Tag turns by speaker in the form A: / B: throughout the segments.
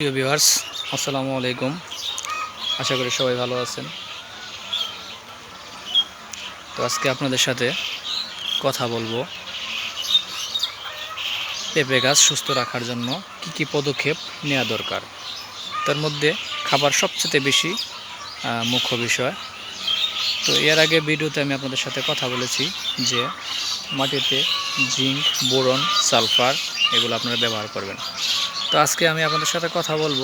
A: প্রিয় ভিউয়ার্স, আসসালামু আলাইকুম। আশা করি সবাই ভালো আছেন। তো আজকে আপনাদের সাথে কথা বলব। পেঁপে গাছ সুস্থ রাখার জন্য কি কি পদক্ষেপ নেওয়া দরকার? তার মধ্যে খাবার সবচেয়ে বেশি মুখ্য বিষয়। তো এর আগে ভিডিওতে আমি আপনাদের সাথে কথা বলেছি যে মাটিতে জিঙ্ক, বোরন, সালফার এগুলো আপনারা ব্যবহার করবেন। তো আজকে আমি আপনাদের সাথে কথা বলব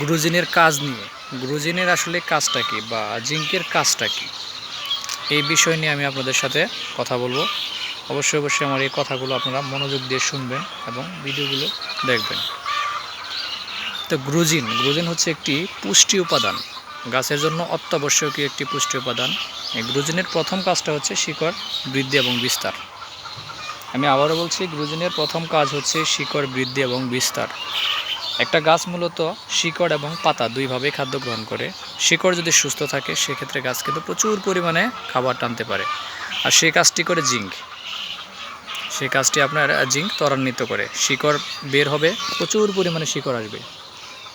A: গ্রুজিনের কাজ নিয়ে। গ্রুজিনের আসলে কাজটা কী বা জিঙ্কের কাজটা কী? এই বিষয় নিয়ে আমি আপনাদের সাথে কথা বলব। অবশ্যই অবশ্যই আমার এই কথাগুলো আপনারা মনোযোগ দিয়ে শুনবেন এবং ভিডিওগুলো দেখবেন। তো গ্রুজিন গ্রুজিন হচ্ছে একটি পুষ্টি উপাদান। গাছের জন্য অত্যাবশ্যকীয় একটি পুষ্টি উপাদান। এই গ্রুজিনের প্রথম কাজটা হচ্ছে শিকড় বৃদ্ধি এবং বিস্তার। আমি আবারও বলছি, গ্রুজিনের প্রথম কাজ হচ্ছে শিকড় বৃদ্ধি এবং বিস্তার। একটা গাছ মূলত শিকড় এবং পাতা দুইভাবে খাদ্য গ্রহণ করে। শিকড় যদি সুস্থ থাকে, সেক্ষেত্রে গাছ কিন্তু প্রচুর পরিমাণে খাবার টানতে পারে। আর সেই কাজটি করে জিঙ্ক। সেই কাজটি আপনার জিঙ্ক ত্বরান্বিত করে। শিকড় বের হবে, প্রচুর পরিমাণে শিকড় আসবে।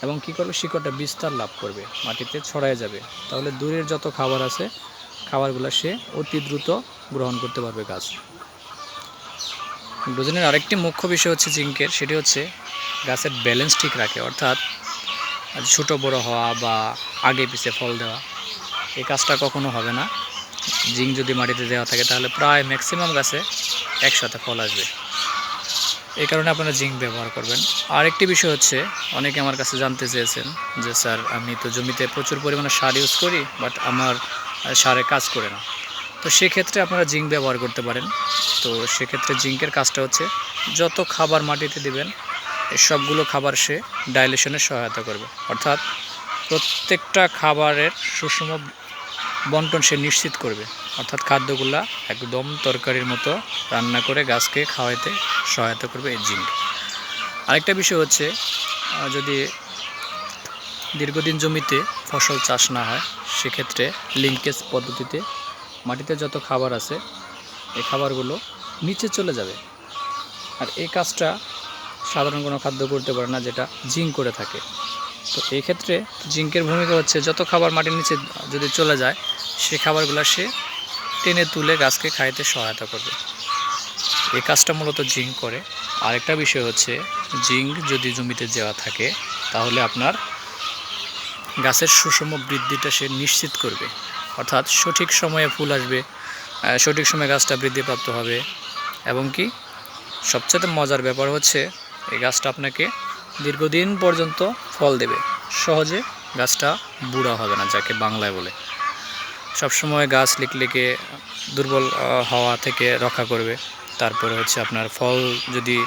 A: এবং কী করবে? শিকড়টা বিস্তার লাভ করবে, মাটিতে ছড়ায় যাবে। তাহলে দূরের যত খাবার আছে, খাবারগুলো সে অতি দ্রুত গ্রহণ করতে পারবে গাছ। গ্লোজেনের আরেকটি মুখ্য বিষয় হচ্ছে জিঙ্কের, সেটি হচ্ছে গাছের ব্যালেন্স ঠিক রাখে। অর্থাৎ ছোটো বড় হওয়া বা আগে পিছে ফল দেওয়া, এই কাজটা কখনো হবে না। জিঙ্ক যদি মাটিতে দেওয়া থাকে, তাহলে প্রায় ম্যাক্সিমাম গাছে একসাথে ফল আসবে। এই কারণে আপনারা জিঙ্ক ব্যবহার করবেন। আরেকটি বিষয় হচ্ছে, অনেকে আমার কাছে জানতে চেয়েছেন যে, স্যার, আমি তো জমিতে প্রচুর পরিমাণে সার ইউজ করি বাট আমার সারে কাজ করে না। তো সেক্ষেত্রে আপনারা জিঙ্ক ব্যবহার করতে পারেন। তো সেক্ষেত্রে জিঙ্কের কাজটা হচ্ছে যত খাবার মাটিতে দিবেন, সবগুলো খাবার সে ডাইলেশনের সহায়তা করবে। অর্থাৎ প্রত্যেকটা খাবারের সুষম বন্টন সে নিশ্চিত করবে। অর্থাৎ খাদ্যগুলা একদম তরকারির মতো রান্না করে গাছকে খাওয়াইতে সহায়তা করবে এই জিঙ্ক। আরেকটা বিষয় হচ্ছে যদি দীর্ঘদিন জমিতে ফসল চাষ না হয়, সেক্ষেত্রে লিঙ্কেজ পদ্ধতিতে মাটিতে যত খাবার আছে এই খাবারগুলো নিচে চলে যাবে। আর এই কাজটা সাধারণ কোনো খাদ্য করতে পারে না, যেটা জিঙ্ক করে থাকে। তো এই ক্ষেত্রে জিঙ্কের ভূমিকা হচ্ছে, যত খাবার মাটির নিচে যদি চলে যায়, সেই খাবারগুলো সে টেনে তুলে গাছকে খাইতে সহায়তা করবে। এই কাজটা মূলত জিঙ্ক করে। আরেকটা বিষয় হচ্ছে, জিঙ্ক যদি জমিতে দেওয়া থাকে, তাহলে আপনার গাছের সুষম বৃদ্ধিটা সে নিশ্চিত করবে। অর্থাৎ সঠিক সময়ে ফুল আসবে সঠিক সময়ে গাছটা বৃদ্ধিপ্রাপ্ত হবে। এবং কি, সবচেয়ে মজার ব্যাপার হচ্ছে, এই গাছটা আপনাকে দীর্ঘদিন পর্যন্ত ফল দেবে। সহজে গাছটা বুড়া হবে না, যাকে বাংলায় বলে। সবসময় গাছ লিকলিকে দুর্বল হওয়া থেকে রক্ষা করবে। তারপরে হচ্ছে আপনার ফল যদি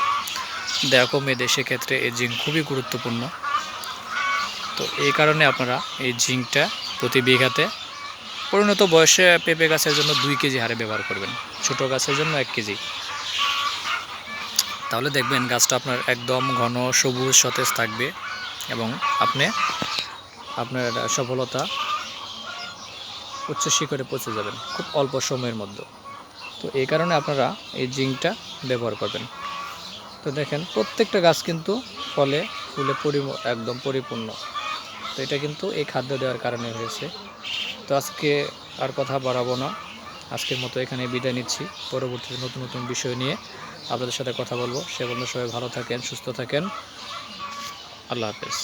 A: দেয়া কমে দেয়, সেক্ষেত্রে এই জিঙ্ক খুবই গুরুত্বপূর্ণ। তো এই কারণে আপনারা এই জিঙ্কটা প্রতি বিঘাতে পরিণত বয়সে পেঁপে গাছের জন্য দুই কেজি হারে ব্যবহার করবেন। ছোট গাছের জন্য এক কেজি। তাহলে দেখবেন গাছটা আপনার একদম ঘন, সবুজ, সতেজ থাকবে এবং আপনি আপনার সফলতা উচ্চ শিখরে পৌঁছে যাবেন খুব অল্প সময়ের মধ্যে। তো এই কারণে আপনারা এই জিঙ্কটা ব্যবহার করবেন। তো দেখেন, প্রত্যেকটা গাছ কিন্তু ফলে, ফুলে পরি একদম পরিপূর্ণ। তো এটা কিন্তু এই খাদ্য দেওয়ার কারণে হয়েছে। তো আজকে আর কথা বাড়াবো না। আজকের মতো এখানে বিদায় নিচ্ছি। পরবর্তীতে নতুন নতুন বিষয় নিয়ে আপনাদের সাথে কথা বলব। সে বন্ধু সবাই ভালো থাকেন, সুস্থ থাকেন। আল্লাহ হাফেজ।